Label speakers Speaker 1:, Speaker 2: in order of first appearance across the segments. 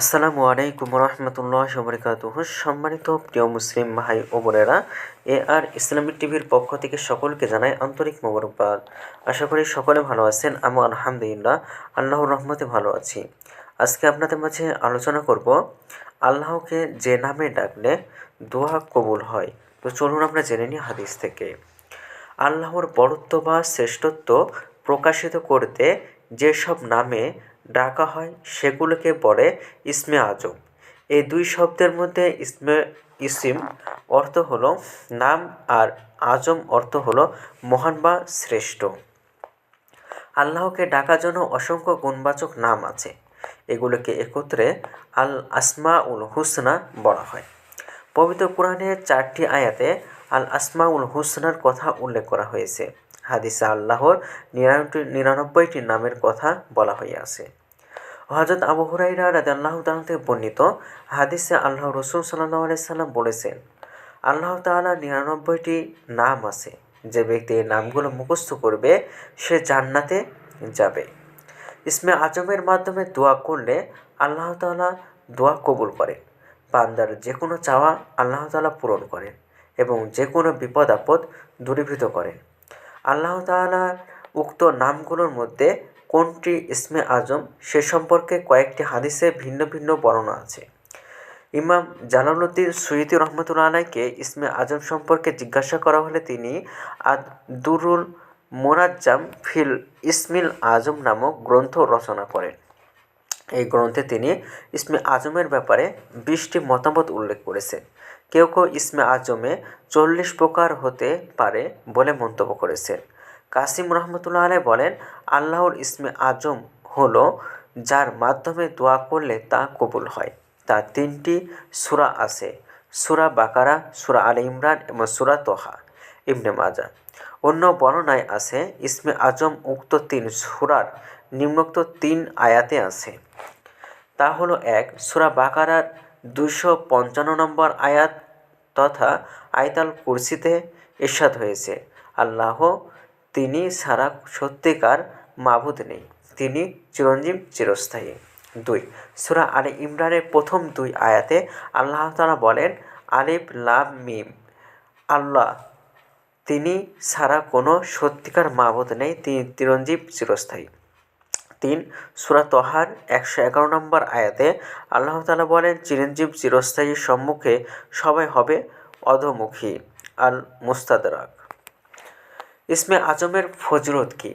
Speaker 1: আসসালামু আলাইকুম রহমতুল্লাহ বরকাতুহ সম্মানিত প্রিয় মুসলিম ভাই ও বোনেরা, এ আর ইসলামিক টিভির পক্ষ থেকে সকলকে জানাই আন্তরিক মোবারকবাদ। আশা করি সকলে ভালো আছেন আমি আলহামদুলিল্লাহ, আল্লাহর রহমতে ভালো আছি। আজকে আপনাদের মাঝে আলোচনা করব, আল্লাহকে যে নামে ডাকলে দোয়া কবুল হয়। তো চলুন আমরা জেনে নিই হাদিস থেকে। আল্লাহর বরত্ব বা শ্রেষ্ঠত্ব প্রকাশিত করতে যেসব নামে ডাকা হয়, সেগুলোকে বলে ইসমে আজম। এই দুই শব্দের মধ্যে ইসমে, ইসিম অর্থ হলো নাম আর আজম অর্থ হলো মহান বা শ্রেষ্ঠ। আল্লাহকে ডাকার জন্য অসংখ্য গুণবাচক নাম আছে। এগুলোকে একত্রে আল আসমা উল হুসনা বলা হয়। পবিত্র কোরআনে চারটি আয়াতে আল আসমা উল হুসনার কথা উল্লেখ করা হয়েছে। হাদিসে আল্লাহর নিরানব্বই, নিরানব্বইটি নামের কথা বলা হইয়াছে হজরত আবু হুরাইরা রাদ আল্লাহ থেকে বর্ণিত হাদিসে আল্লাহ রসুল সাল্লাহ আলাইসাল্লাম বলেছেন, আল্লাহ তালা নিরানব্বইটি নাম আছে। যে ব্যক্তি এই নামগুলো মুখস্থ করবে, সে জান্নাতে যাবে। ইসমে আজমের মাধ্যমে দোয়া করলে আল্লাহ তালা দোয়া কবুল করেন। বান্দার যে কোনো চাওয়া আল্লাহ তালা পূরণ করেন এবং যে কোনো বিপদ আপদ দূরীভূত করেন। আল্লাহ তালা উক্ত নামগুলোর মধ্যে কোনটি ইসমে আজম সে সম্পর্কে কয়েকটি হাদিসে ভিন্ন ভিন্ন বর্ণনা আছে। ইমাম জালালুদ্দিন সৈয়দি রহমতুল্লা আলাইকে ইসমে আজম সম্পর্কে জিজ্ঞাসা করা হলে তিনি আদ দুরুল মোনাজ্জাম ফিল ইসমিল আজম নামক গ্রন্থ রচনা করেন। এই গ্রন্থে তিনি ইসমে আজমের ব্যাপারে বিশটি মতামত উল্লেখ করেছেন। কেউ কেউ ইসমে আজমে চল্লিশ প্রকার হতে পারে বলে মন্তব্য করেছেন। কাসিম রহমতুল্লাহ আলাই বলেন, আল্লাহর ইসমে আজম হলো যার মাধ্যমে দোয়া করলে তা কবুল হয়। তার তিনটি সুরা আছে, সুরা বাকারা, সুরা আল ইমরান এবং সুরা তোহা, ইবনে মাজা অন্য বর্ণনায় আছে, ইসমে আজম উক্ত তিন সুরার নিম্নোক্ত তিন আয়াতে আছে। তা হলো এক, সুরা বাকারার দুশো পঞ্চান্ন নম্বর আয়াত তথা আয়তাল কুরসিতে ইরশাদ হয়েছে। আল্লাহ তিনি সারা সত্যিকার মাবুদ নেই। তিনি চিরঞ্জীব, চিরস্থায়ী। দুই, সুরা আলে ইমরানের প্রথম দুই আয়াতে আল্লাহ তালা বলেন, আলিফ লাভ মিম। আল্লাহ তিনি ছাড়া কোনো সত্যিকার মাবুদ নেই, তিনি চিরঞ্জীব, চিরস্থায়ী। তিন, সুরা তহার, একশো এগারো নম্বর আয়াতে আল্লাহ তালা বলেন, চিরঞ্জীব চিরস্থায়ীর সম্মুখে সবাই হবে অধমুখী আল মুস্তাদরাক ইসমে আজমের ফজরত কি?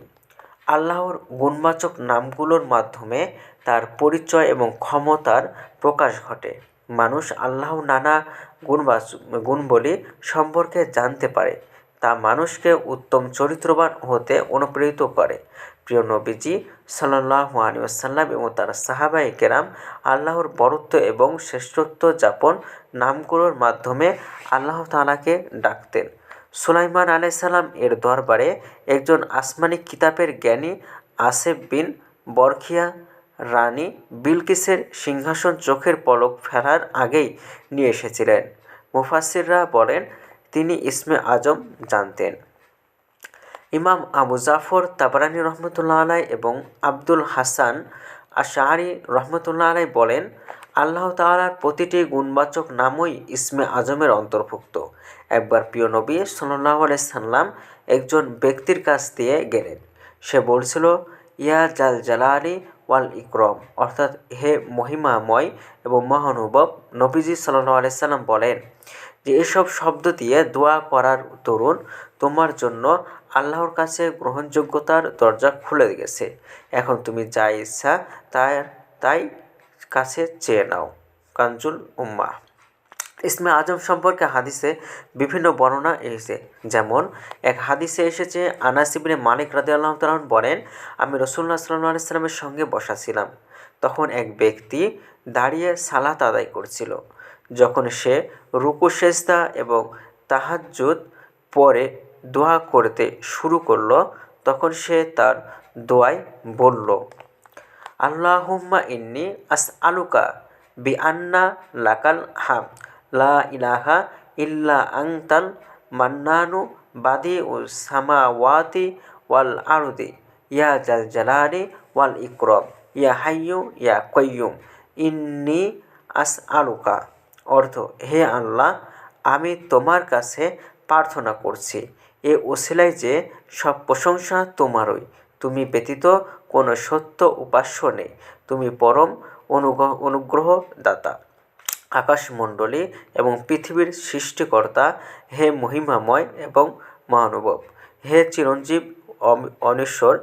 Speaker 1: আল্লাহর গুণবাচক নামগুলোর মাধ্যমে তার পরিচয় এবং ক্ষমতার প্রকাশ ঘটে। মানুষ আল্লাহ নানা গুণবাচ, গুণবলী সম্পর্কে জানতে পারে, তা মানুষকে উত্তম চরিত্রবান হতে অনুপ্রেরিত করে। প্রিয় নবীজি সাল্লাহ আলী আসাল্লাম এবং তার সাহাবাই কেরাম আল্লাহর বরত্ব এবং শ্রেষ্ঠত্ব যাপন নামগুলোর মাধ্যমে আল্লাহ তালাকে ডাকতেন। সুলাইমান আলাইসাল্লাম এর দরবারে একজন আসমানি কিতাবের জ্ঞানী আসেফ বিন বরখিয়া রানী বিলকিসের সিংহাসন চোখের পলক ফেলার আগেই নিয়ে এসেছিলেন। মুফাসিররা বলেন, তিনি ইসমে আজম জানতেন। ইমাম আবু জাফর, তাবারানি রহমতুল্লাহ আলাই এবং আব্দুল হাসান আশাহারি রহমতুল্লাহ আলাই বলেন, আল্লাহ তালার প্রতিটি গুণবাচক নামই ইসমে আজমের অন্তর্ভুক্ত। একবার প্রিয় নবী সাল্লাহ সাল্লাম একজন ব্যক্তির কাছ দিয়ে গেলেন। সে বলছিল, ইয়া জাল জালালি ওয়াল ইকরম। অর্থাৎ, হে মহিমাময় এবং মহানুভব, নবীজি সাল্লাহ আলাইসাল্লাম বলেন যে এসব শব্দ দিয়ে দোয়া করার তরুণ তোমার জন্য আল্লাহর কাছে গ্রহণযোগ্যতার দরজা খুলে গেছে। এখন তুমি যা ইচ্ছা তাই তাই কাছে চেয়ে নাও। কাঞ্জুল উম্মা। ইসমে আজম সম্পর্কে হাদিসে বিভিন্ন বর্ণনা এসেছে। যেমন, এক হাদিসে এসেছে আনাসিবিনে মালিক রাদে আল্লাহ তালন বলেন, আমি রসুল্লাহ সাল্লাহ আলাইস্লামের সঙ্গে বসা ছিলাম। তখন এক ব্যক্তি দাঁড়িয়ে সালাত আদায় করছিল। যখন সে রুকু সেজদা এবং তাহাজ্জুদ পরে দোয়া করতে শুরু করল, তখন সে তার দোয়ায় বলল, আল্লাহুম্মা ইন্নি আস আলুকা বি আন্না লাকাল হাম, লা ইলাহা ইল্লা আংতাল মান্নানু বাদি ও সামাওয়াতি ওয়াল আরুদি, ইয়া জাল জালালি ওয়াল ইকরম, ইয়া হাইয়ু ইয়া কয়ুম ইন্নি আস আলুকা অর্থ, হে আল্লাহ, আমি তোমার কাছে প্রার্থনা করছি। এ ওসিলায় যে সব প্রশংসা তোমারই। তুমি ব্যতীত কোনো সত্য উপাস্য নেই। তুমি পরম অনুগ্রহ, অনুগ্রহদাতা। আকাশমণ্ডলী এবং পৃথিবীর সৃষ্টিকর্তা, হে মহিমাময় এবং মহানুভব। হে চিরঞ্জীব অনশ্বর,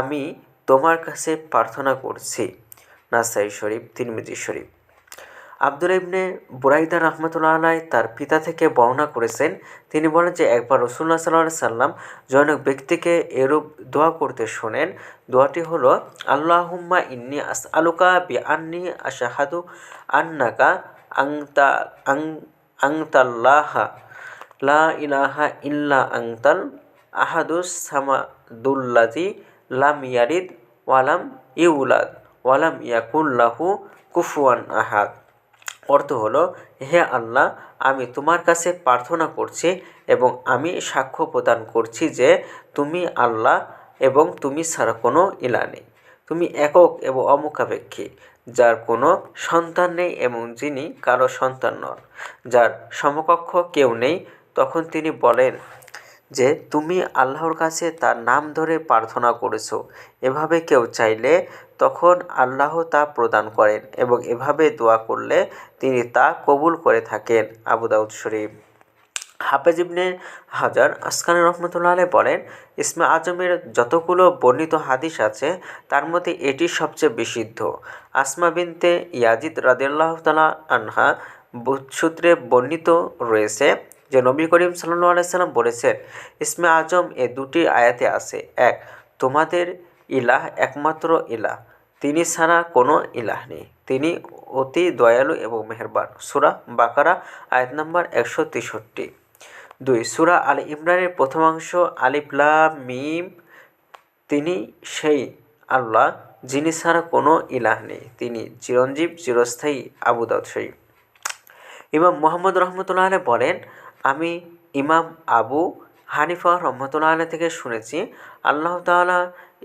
Speaker 1: আমি তোমার কাছে প্রার্থনা করছি। নাসাই শরীফ, তিরমিজি শরীফ। আব্দুল ইবনে বুরাইদা রহমতুল্লাহ আলাই তার পিতা থেকে বর্ণনা করেছেন। তিনি বলেন যে, একবার রসুল্লাহ সাল্লাহ সাল্লাম জনক ব্যক্তিকে এরূপ দোয়া করতে শোনেন। দোয়াটি হলো, আল্লাহুম্মা ইন্নি আস আলুকা বি আন্নি আশাহাদু আন্নাকা আংতা, আং, আংতাল্লাহা লা ইলাহা ইল্লা আংতাল আহাদুস সামাদুল্লাজি লাম ইয়ারিদ ওয়ালাম ইউলাদ ওয়ালাম ইয়াকুল্লাহু কুফুয়ান আহাদ। অর্থ হলো, হে আল্লাহ, আমি তোমার কাছে প্রার্থনা করছি এবং আমি সাক্ষ্য প্রদান করছি যে তুমি আল্লাহ এবং তুমি ছাড়া কোনো ইলা নেই। তুমি একক এবং অমুখাপেক্ষী, যার কোনো সন্তান নেই এবং যিনি কারও সন্তান নন। যার সমকক্ষ কেউ নেই, তখন তিনি বলেন যে তুমি আল্লাহর কাছে তার নাম ধরে প্রার্থনা করেছ, এভাবে কেউ চাইলে তখন আল্লাহ তা প্রদান করেন এবং এভাবে দোয়া করলে তিনি তা কবুল করে থাকেন, আবু দাউদ শরীফ। হাফেজ ইবনে হাজার আসকান রহমতুল্লাহ বলেন, ইসমে আজমের যতগুলো বর্ণিত হাদিস আছে, তার মধ্যে এটি সবচেয়ে বিশুদ্ধ। আসমা বিনতে ইয়াজিদ রাদিয়াল্লাহ তালা আনহা সূত্রে বর্ণিত রয়েছে যে নবী করিম সাল্লু আলাইসাল্লাম বলেছেন ইসমে আজম এ দুটি আয়াতে আছে। এক, তোমাদের ইলাহ একমাত্র ইলাহ। তিনি ছাড়া কোনো ইলাহ নেই। তিনি অতি দয়ালু এবং মেহেরবান। সুরা বাকারা, আয়াত নম্বর একশো তেষট্টি। দুই, সুরা আল ইমরানের প্রথমাংশ আলিফ, লাম, মিম। তিনি সেই আল্লাহ যিনি ছাড়া কোনো ইলাহ নেই। তিনি চিরঞ্জীব, চিরস্থায়ী আবু দাউদ শরীফ। ইমাম মোহাম্মদ রহমতুল্লাহ বলেন আমি ইমাম আবু হানিফা রহমতুল্লাহ আলাই থেকে শুনেছি, আল্লাহ তাআলা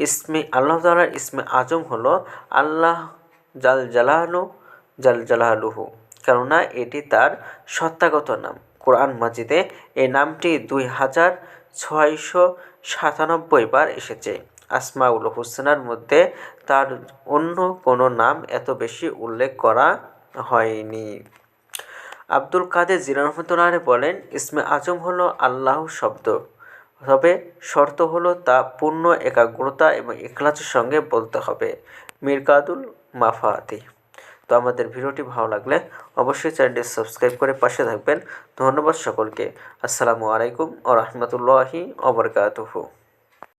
Speaker 1: ইসমে, আল্লাহ তাআলার ইসমে আজম হলো আল্লাহ জাল জালাহনু জাল জালাহলুহু কেননা এটি তার সত্তাগত নাম। কোরআন মাজিদে এই নামটি দুই হাজার ছয়শো সাতানব্বই বার এসেছে। আসমাউল হোসেনার মধ্যে তার অন্য কোনো নাম এত বেশি উল্লেখ করা হয়নি। আব্দুল কাদের জিরা রহমতুল্লাহ আলাইহি বলেন, ইসমে আজম হলো আল্লাহ শব্দ। তবে শর্ত হলো তা পূর্ণ একাগ্রতা এবং ইখলাসের সঙ্গে বলতে হবে। মিরকাদুল মাফাতি। তো আমাদের ভিডিওটি ভালো লাগলে অবশ্যই চ্যানেলটি সাবস্ক্রাইব করে পাশে থাকবেন। ধন্যবাদ সকলকে। আসসালামু আলাইকুম ও রহমতুল্লাহি ওবরকাতুহু